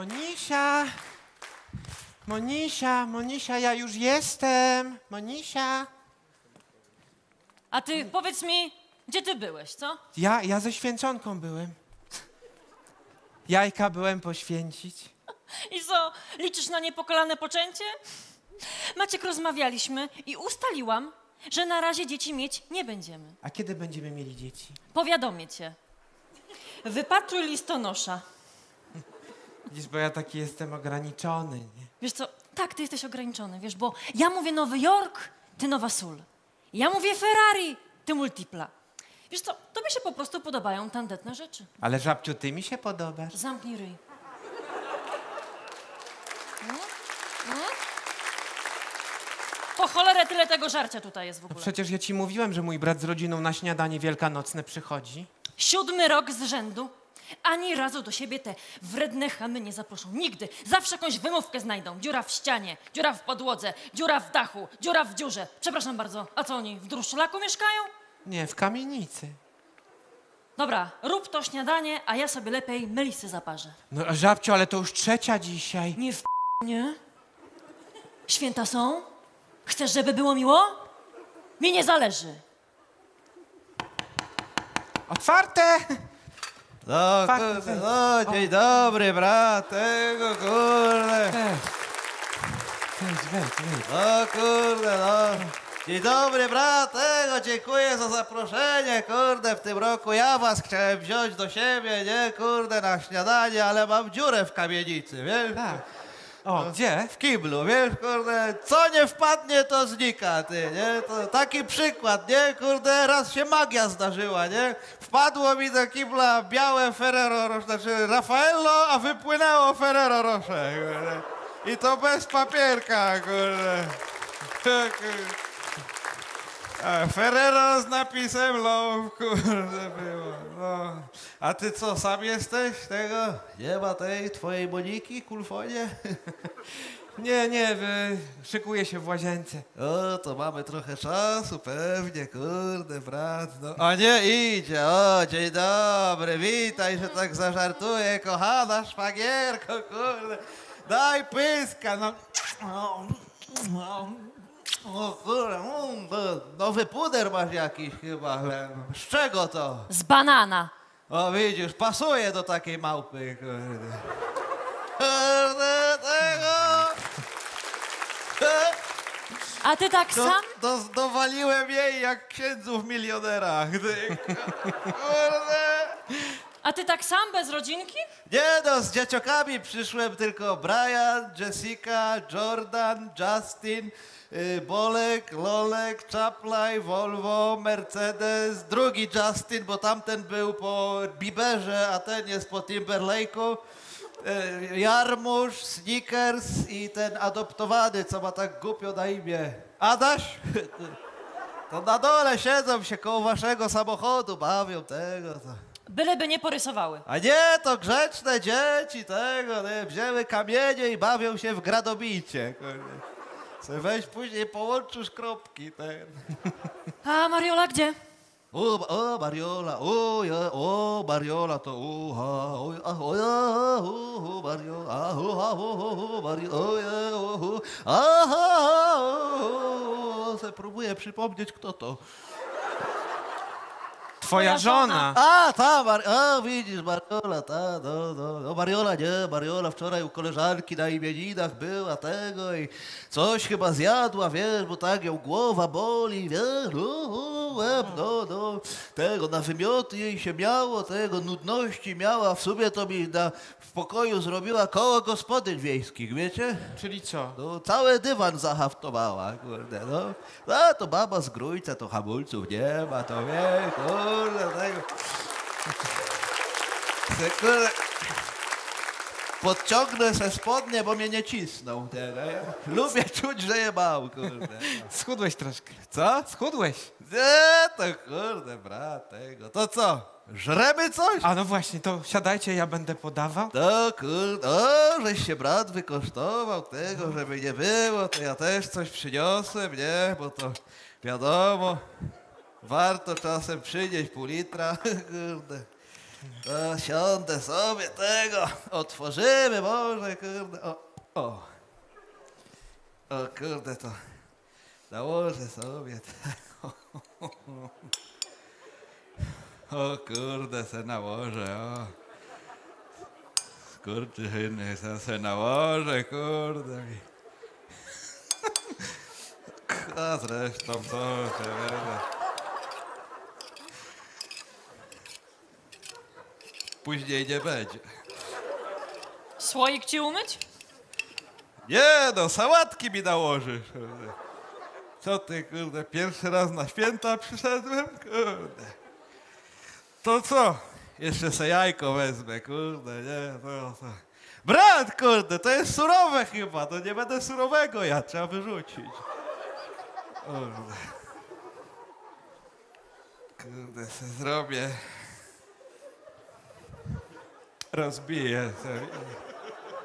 Monisia! Monisia, Monisia, ja już jestem! Monisia! A ty powiedz mi, gdzie ty byłeś, co? Ja, ja ze święconką byłem. Jajka byłem poświęcić. I co, liczysz na niepokalane poczęcie? Maciek, rozmawialiśmy i ustaliłam, że na razie dzieci mieć nie będziemy. A kiedy będziemy mieli dzieci? Powiadomię cię. Wypatruj listonosza. Widzisz, bo ja taki jestem ograniczony, nie? Wiesz co, tak, ty jesteś ograniczony, wiesz, bo ja mówię Nowy Jork, ty Nowa Sól. Ja mówię Ferrari, ty Multipla. Wiesz co, tobie się po prostu podobają tandetne rzeczy. Ale żabciu, ty mi się podobasz. Zamknij ryj. Mm? Mm? Po cholerę tyle tego żarcia tutaj jest w No ogóle. przecież ja ci mówiłem, że mój brat z rodziną na śniadanie wielkanocne przychodzi. Siódmy rok z rzędu. Ani razu do siebie te wredne chamy nie zaproszą. Nigdy. Zawsze jakąś wymówkę znajdą. Dziura w ścianie, dziura w podłodze, dziura w dachu, dziura w dziurze. Przepraszam bardzo. A co oni, w druszczaku mieszkają? Nie, w kamienicy. Dobra, rób to śniadanie, a ja sobie lepiej melisy zaparzę. No żabciu, ale to już trzecia dzisiaj. Nie w nie? Święta są? Chcesz, żeby było miło? Mi nie zależy. Otwarte! No, Fakt, kurde, fakt. no, dzień dobry, brat, tego, kurde. No, kurde, no. Dzień dobry, brat, tego, dziękuję za zaproszenie, kurde, w tym roku ja was chciałem wziąć do siebie, nie, kurde, na śniadanie, ale mam dziurę w kamienicy, wiesz? Tak. O, gdzie? W kiblu, wiesz, kurde, co nie wpadnie, to znika, ty, nie? To taki przykład, nie? Kurde, raz się magia zdarzyła, nie? Wpadło mi do kibla białe Ferrero Rocher, znaczy Raffaello, a wypłynęło Ferrero Rocher, kurde. I to bez papierka, kurde. A Ferrero z napisem love, kurde, było, no. A ty co, sam jesteś tego? Nie ma tej twojej Moniki, kulfonie? Nie, nie, wy... szykuję się w łazience. O, to mamy trochę czasu, pewnie, kurde, brat. No. O nie, idzie, o, dzień dobry, witaj, że tak zażartuję, kochana szwagierko, kurde. Daj pyska, no. O, kurde, mm, nowy puder masz jakiś chyba, ale z czego to? Z banana. O, widzisz, pasuje do takiej małpy, kurde. Kurde, tego. A ty tak Do, sam? do, dowaliłem jej jak księdzu w milionerach. Ty, Kurde. A ty tak sam, bez rodzinki? Nie no, z dzieciakami przyszłem tylko Brian, Jessica, Jordan, Justin, y, Bolek, Lolek, Chaplaj, Volvo, Mercedes, drugi Justin, bo tamten był po Bieberze, a ten jest po Timberlake'u. y, Jarmusz, Snickers i ten adoptowany, co ma tak głupio na imię. Adaś? To na dole siedzą się koło waszego samochodu, bawią tego. To. Byleby nie porysowały. A nie, to grzeczne dzieci tego, nie, wzięły kamienie i bawią się w gradobicie. kurde. Se weź później połączysz kropki. Ten. A Mariola gdzie? O, o, Mariola, o, ja, o, Mariola, to uha, o, a, o, ja, o, o, Mariola, a, o, a, o, o, o, Mariola, o, ja, o, o, aha, o, o, se próbuję przypomnieć, kto to. Twoja żona. A, ta, Mar- a, widzisz, Mariola, ta, no, no, no, Mariola, nie, Mariola wczoraj u koleżanki na imieninach była tego i coś chyba zjadła, wiesz, bo tak ją głowa boli, wiesz, no, no, łeb, no, no, tego, na wymioty jej się miało, tego, nudności miała, w sumie to mi na, w pokoju zrobiła koło gospodyń wiejskich, wiecie? Czyli co? No, cały dywan zahaftowała, kurde, no. A to baba z grójca, to hamulców nie ma, to wie, kurde, tego. Kurde. Podciągnę se spodnie, bo mnie nie cisną. Te, nie? Lubię czuć, że je mam, kurde. Schudłeś troszkę. Co? Schudłeś. Nie, to kurde, brat, tego. To co, żremy coś? A no właśnie, to siadajcie, ja będę podawał. No kurde, o, żeś się brat wykosztował tego, żeby nie było, to ja też coś przyniosłem, nie? Bo to wiadomo, warto czasem przynieść pół litra, kurde. To siądę sobie tego, otworzymy może, kurde, o, o. O kurde, to nałożę sobie tego. O kurde, se nałożę, o. Skurczyny, se, se nałożę, kurde. A zresztą to, to Później nie będzie. Słoik ci umyć? Nie no, sałatki mi nałożysz. Kurde. Co ty, kurde, pierwszy raz na święta przyszedłem? Kurde. To co? Jeszcze se jajko wezmę, kurde, nie, to, to. Brat, kurde, to jest surowe chyba, to nie będę surowego ja, trzeba wyrzucić. Kurde. Kurde, se zrobię. Rozbiję sobie.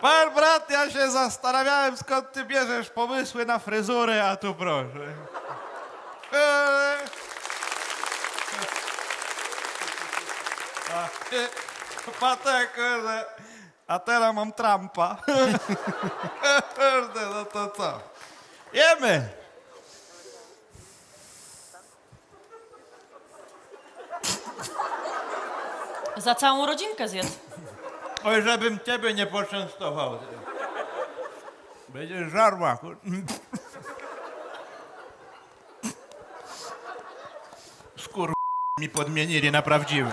Pan brat, ja się zastanawiałem, skąd ty bierzesz pomysły na fryzury, a tu proszę. A, e, Patek, kurde. A teraz mam. Kurde, no to co? Jemy! Za całą rodzinkę zjedz. Oj, żebym ciebie nie poczęstował. Będziesz żarła. Skur... mi podmienili na prawdziwy.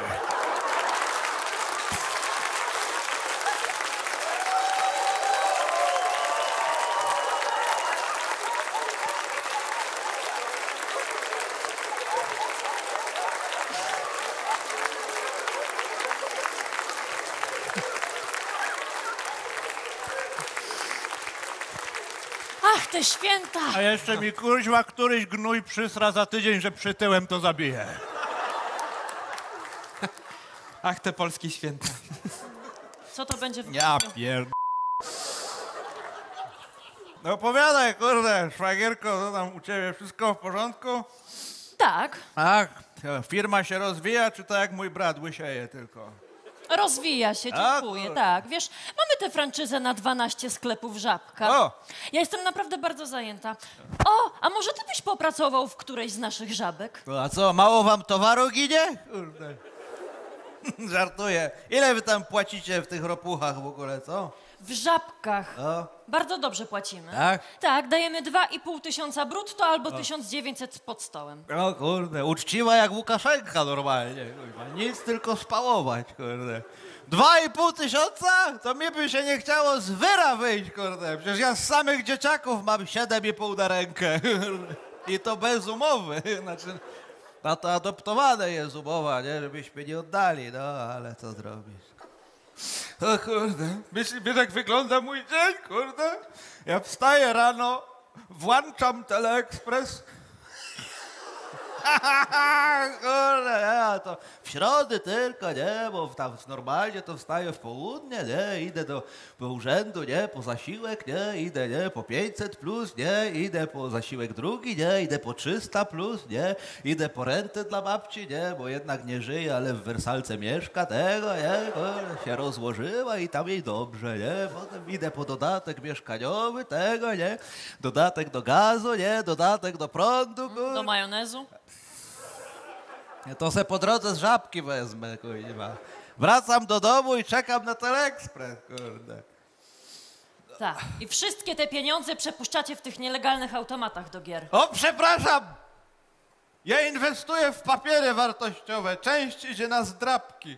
Ach, te święta! A jeszcze mi kurźwa któryś gnój przysra za tydzień, że przytyłem to zabije. Ach, te polskie święta. Co to będzie w Ja grudniu? pierd... No opowiadaj, kurde, szwagierko, co tam u ciebie, wszystko w porządku? Tak, Tak, firma się rozwija, czy to jak mój brat łysieje tylko? Rozwija się, A, dziękuję, kurde. tak. Wiesz, mamy tę franczyzę na 12 sklepów Żabka. O! Ja jestem naprawdę bardzo zajęta. O, a może ty byś popracował w którejś z naszych żabek? No a co, mało wam towaru ginie? Kurde. Żartuję. Ile wy tam płacicie w tych ropuchach w ogóle, co? W Żabkach. O, Bardzo dobrze płacimy. tak? Tak, dajemy 2,5 tysiąca brutto albo 1900 pod stołem. O kurde, uczciwa jak Łukaszenka normalnie. Kurwa. Nic tylko spałować, kurde. Dwa i pół tysiąca? To mi by się nie chciało z wyra wyjść, kurde. Przecież ja z samych dzieciaków mam siedem i pół na rękę. I to bez umowy. Znaczy, na to adoptowane jest umowa, nie? Żebyśmy nie oddali, no ale co zrobisz? O kurde, wiesz jak wygląda mój dzień, kurde? Ja wstaję rano, włączam teleekspres, Kurde, ja to w środę tylko, nie, bo tam normalnie to wstaję w południe, nie, idę do, do urzędu, nie, po zasiłek, nie, idę, nie, po 500 plus, nie, idę po zasiłek drugi, nie, idę po 300 plus, nie, idę po rentę dla babci, nie, bo jednak nie żyje, ale w Wersalce mieszka, tego, nie, kurde, się rozłożyła i tam jej dobrze, nie, potem idę po dodatek mieszkaniowy, tego, nie, dodatek do gazu, nie, dodatek do prądu, kurde. Do majonezu? Ja to se po drodze z żabki wezmę, kurwa. Wracam do domu i czekam na teleekspres, kurde. Tak. I wszystkie te pieniądze przepuszczacie w tych nielegalnych automatach do gier. O, przepraszam! Ja inwestuję w papiery wartościowe. Część idzie na zdrabki.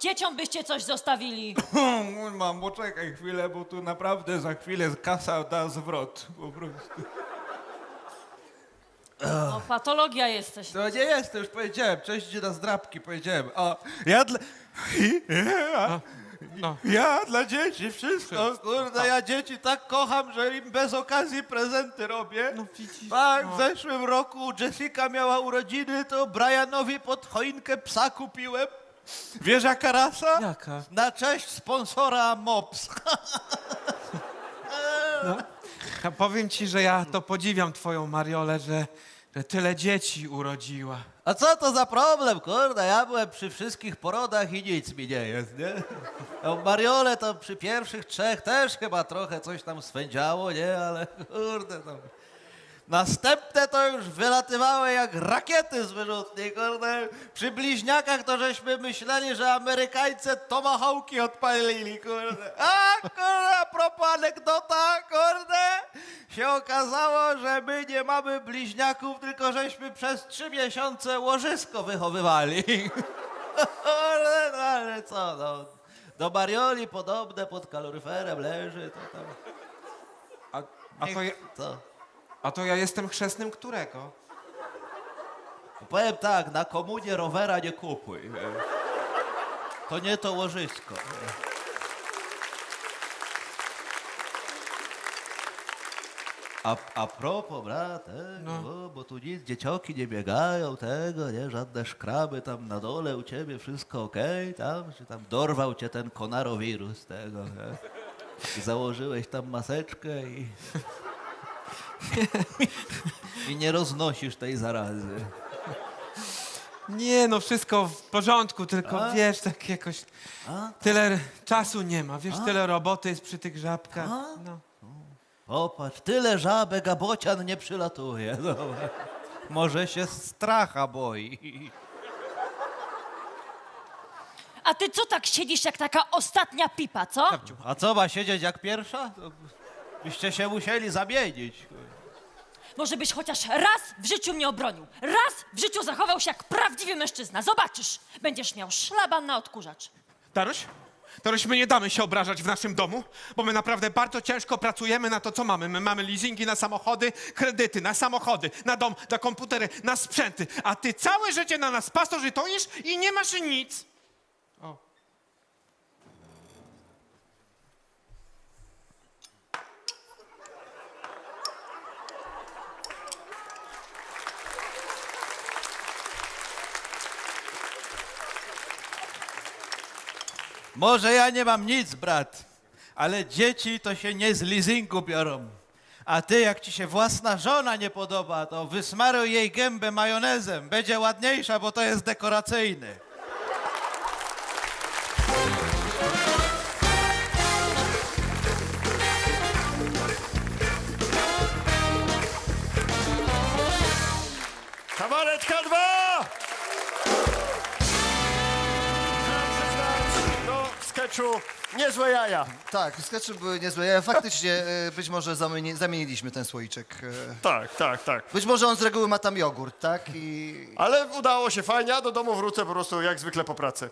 Dzieciom byście coś zostawili. Mam, poczekaj chwilę, bo tu naprawdę za chwilę kasa da zwrot. Po prostu. O, patologia jesteś. To nie jest, to już powiedziałem. Część idzie na zdrabki, powiedziałem. O, ja dla... Ja, No. ja dla dzieci wszystko, kurde, ja dzieci tak kocham, że im bez okazji prezenty robię. No widzisz, Tak, no. w zeszłym roku Jessica miała urodziny, to Brianowi pod choinkę psa kupiłem. Wiesz jaka rasa? Jaka? Na cześć sponsora Mops. No. Powiem ci, że ja to podziwiam twoją Mariolę, że że tyle dzieci urodziła. A co to za problem, kurde? Ja byłem przy wszystkich porodach i nic mi nie jest, nie? A Mariole to przy pierwszych trzech też chyba trochę coś tam swędziało, nie? Ale kurde, to... Następne to już wylatywały jak rakiety z wyrzutni, kurde. Przy bliźniakach to żeśmy myśleli, że Amerykańcy tomahawki odpalili, kurde. A, kurde, a propos anegdota, kurde. Się okazało, że my nie mamy bliźniaków, tylko żeśmy przez trzy miesiące łożysko wychowywali. Kurde, no ale co, no. Do Marioli podobne pod kaloryferem leży, to tam... A, a, to, ja, Co? A to ja jestem chrzestnym którego? Powiem tak, na komunie rowera nie kupuj. To nie to łożysko. A, a propos, brat, tego, bo, bo tu nic, dziecioki nie biegają, tego, nie, żadne szkraby tam na dole u ciebie, wszystko okej, tam, czy tam dorwał cię ten konarowirus, tego, nie? Założyłeś tam maseczkę i... I nie roznosisz tej zarazy. Nie, no wszystko w porządku, tylko A? wiesz, tak jakoś A? tyle czasu nie ma, wiesz, tyle roboty jest przy tych żabkach. A? No. Popatrz, tyle żabek, a bocian nie przylatuje. Zobacz. Może się stracha boi. A ty co tak siedzisz jak taka ostatnia pipa, co? A co ma siedzieć jak pierwsza? To byście się musieli zamienić. Może byś chociaż raz w życiu mnie obronił. Raz w życiu zachował się jak prawdziwy mężczyzna. Zobaczysz, będziesz miał szlaban na odkurzacz. Daruś? Daruś, my nie damy się obrażać w naszym domu, bo my naprawdę bardzo ciężko pracujemy na to, co mamy. My mamy leasingi na samochody, kredyty na samochody, na dom, na komputery, na sprzęty, a ty całe życie na nas pasożytujesz i nie masz nic. Może ja nie mam nic, brat, ale dzieci to się nie z leasingu biorą. A ty, jak ci się własna żona nie podoba, to wysmaruj jej gębę majonezem. Będzie ładniejsza, bo to jest dekoracyjny. Kabaretka 2! Sketchu niezłe jaja. Tak, skacze były niezłe. Ja faktycznie e, być może zamieni, zamieniliśmy ten słoiczek. e. Tak, tak, tak. Być może on z reguły ma tam jogurt, tak? I Ale udało się fajnie, a do domu wrócę po prostu jak zwykle po pracy.